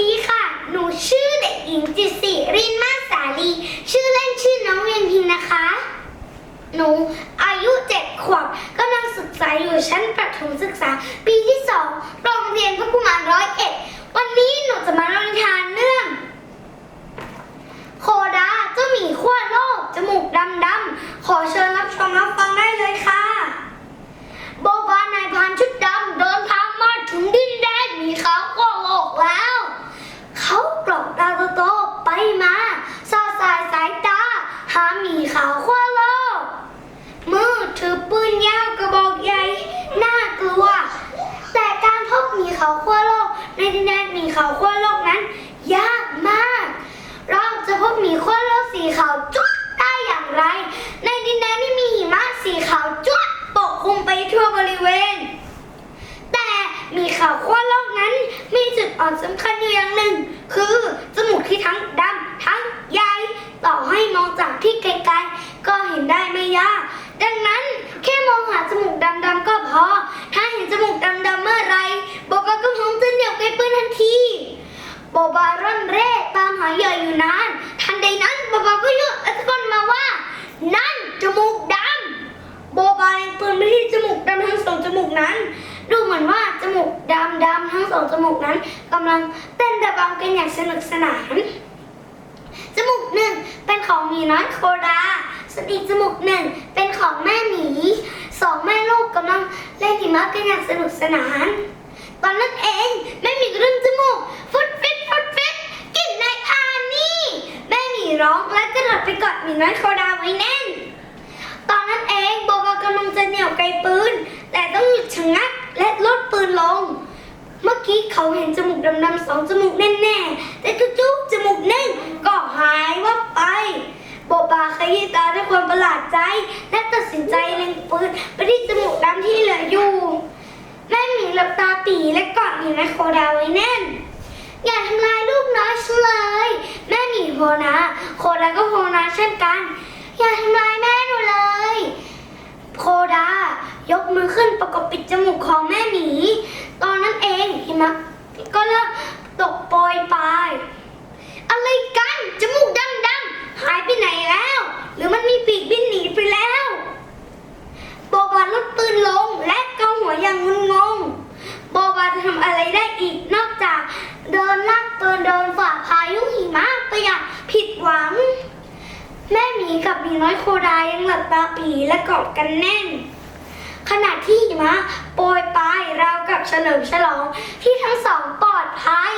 ดีค่ะ หนูชื่อเด็กหญิงจิตศิรินมาสาลี ชื่อเล่นชื่อน้องเวียนพินนะคะ หนูอายุเจ็ดขวบกำลังศึกษาอยู่ชั้นประถมศึกษาปีที่สองโรงเรียนพระกุมารร้อยเอ็ด วันนี้หนูจะมาเล่านิทานเรื่อง โคดาเจ้าหมีขั้วโลก จมูกดำดำๆขอเชิญรับชมรับฟังได้เลยค่ะ โบบานายพรานชุดดำเดินทางมาถึงดินแดนหมีขาวขั้วโลกแล้ว เขากรอกตาโตๆไป มาสอดสายสายตา หาหมีขาวขั้วโลก มือถือปืนยาวกระบอกใหญ่น่ากลัว แต่การพบหมีขาวขั้วโลก ในดินแดนหมีขาวขั้วโลกนั้น ยากมาก เราจะพบหมีขั้วโลกสีขาวจุ๊ดได้อย่างไร ในดินแดนที่มีหิมะสีขาวจุ๊ดปกคลุมไปทั่วบริเวณ แต่หมีขาวขั้วโลกนั้นมีจุดอ่อนสำคัญอยู่อย่างหนึ่ง คือจมูก ที่ทั้งดำทั้งใหญ่ต่อให้มองจากที่ไกลๆก็เห็นได้ไม่ยาก ดังนั้นแค่มองหาจมูกดำๆก็พอ ถ้าเห็นจมูกดำๆเมื่อไรโบบาก็พร้อมจะเหนียวไกลปืนทันทีโบบาร่อนเร่ตามหาเหยื่ออยู่นาน ทันใดนั้นโบบาก็ยุดและตะโกนมาว่า นั่นจมูกดำโบบาเล็งปืนไปที่จมูกดำทั้งสองจมูกนั้น ดูเหมือนว่าจมูกดำดำทั้งสองจมูกนั้นกำลังเต้นระบำกันอย่างสนุกสนาน จมูกหนึ่งเป็นของหมีน้อยโคดาส่วนอีกจมูกหนึ่งเป็นของแม่หมีสองแม่ลูกกำลังเล่นหิมะกันอย่างสนุกสนาน ตอนนั้นเองแม่หมีก็ดึงจมูกฟุดฟิตฟุดฟิตกินนายพานี่แม่หมีร้องและกระโดดไปกอดหมีน้อยโคดาไว้แน่น ตอนนั้นเองโบบากำลังจะเหนี่ยวไกลปืน แต่ต้องหยุดชะงักและลดปืนลง เขาเห็นจมูกดำๆสองจมูกแน่ๆ แต่จู่ๆจมูกหนึ่งก็หายวับไปโบบาขยี้ตาด้วยความประหลาดใจ และตัดสินใจเล็งปืนไปที่จมูกดำที่เหลืออยู่แม่หมีหลับตาปีและกอดหมีแมโครดาไว้แน่น อย่าทำลายลูกน้อยฉันเลย แม่หมีโฮนาโคดาก็โฮนาเช่นกัน อย่าทำลายแม่หนูเลย โคดายกมือขึ้นประกบปิดจมูกของแม่หมี ตอนนั้นเองหิมะก็เริ่มตกโปรยปลายอะไรกันจมูกดำดำๆหายไปไหนแล้ว หรือมันมีปีกบินหนีไปแล้วโบบาลดปืนลงและเกาหัวอย่างงุนงงโบบาจะทำอะไรได้อีกนอกจากเดินลากปืนเดินฝ่าพายุหิมะไปอย่างผิดหวัง แม่หมีกับหมีน้อยโคดายังหลับตาปีและกอดกันแน่น เฉลิมฉลองที่ทั้งสองปลอดภัย